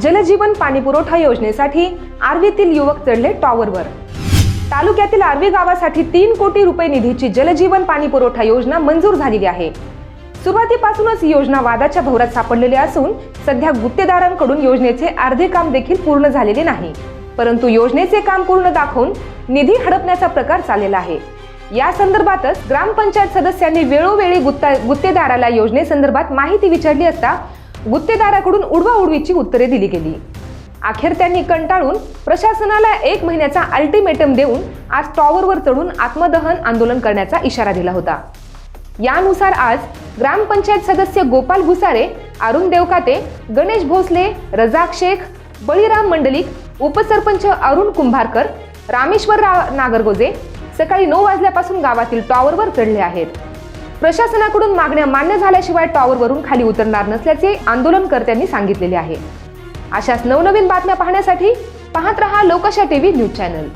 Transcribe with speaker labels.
Speaker 1: जलजीवन पाणीपुरवठा योजनेसाठी आर्वीतील युवक चढले टॉवरवर. तालुक्यातील आर्वी गावासाठी तीन कोटी रुपये निधीची जलजीवन पाणी पुरवठा योजना मंजूर झालेली आहे. सुरुवातीपासूनच योजना वादाच्या भोवरात सापडलेली असून सध्या गुत्तेदारांकडून योजनेचे अर्धे काम देखील पूर्ण झालेले नाही. परंतु योजनेचे काम पूर्ण दाखवून निधी हडपण्याचा प्रकार चाललेला आहे. या संदर्भातच ग्रामपंचायत सदस्यांनी वेळोवेळी गुत्ता गुत्तेदाराला योजनेसंदर्भात माहिती विचारली असता गुत्तेदाराकडून उडवाउडवीची उत्तरे दिली गेली. अखेर त्यांनी कंटाळून प्रशासनाला एक महिन्याचा अल्टिमेटम देऊन आज टॉवरवर चढून आत्मदहन आंदोलन करण्याचा इशारा दिला होता. यानुसार आज ग्रामपंचायत सदस्य गोपाल भुसारे अरुण देवकाते गणेश भोसले रजाक शेख बळीराम मंडलिक उपसरपंच अरुण कुंभारकर रामेश्वर राव नागरगोजे सकाळी नऊ वाजल्यापासून गावातील टॉवरवर चढले आहेत. प्रशासनाकडून मागण्या मान्य झाल्याशिवाय टॉवरवरून खाली उतरणार नसल्याचे आंदोलनकर्त्यांनी सांगितलेले आहे. अशाच नवनवीन बातम्या पाहण्यासाठी पाहत रहा लोकशा टीव्ही न्यूज चॅनल.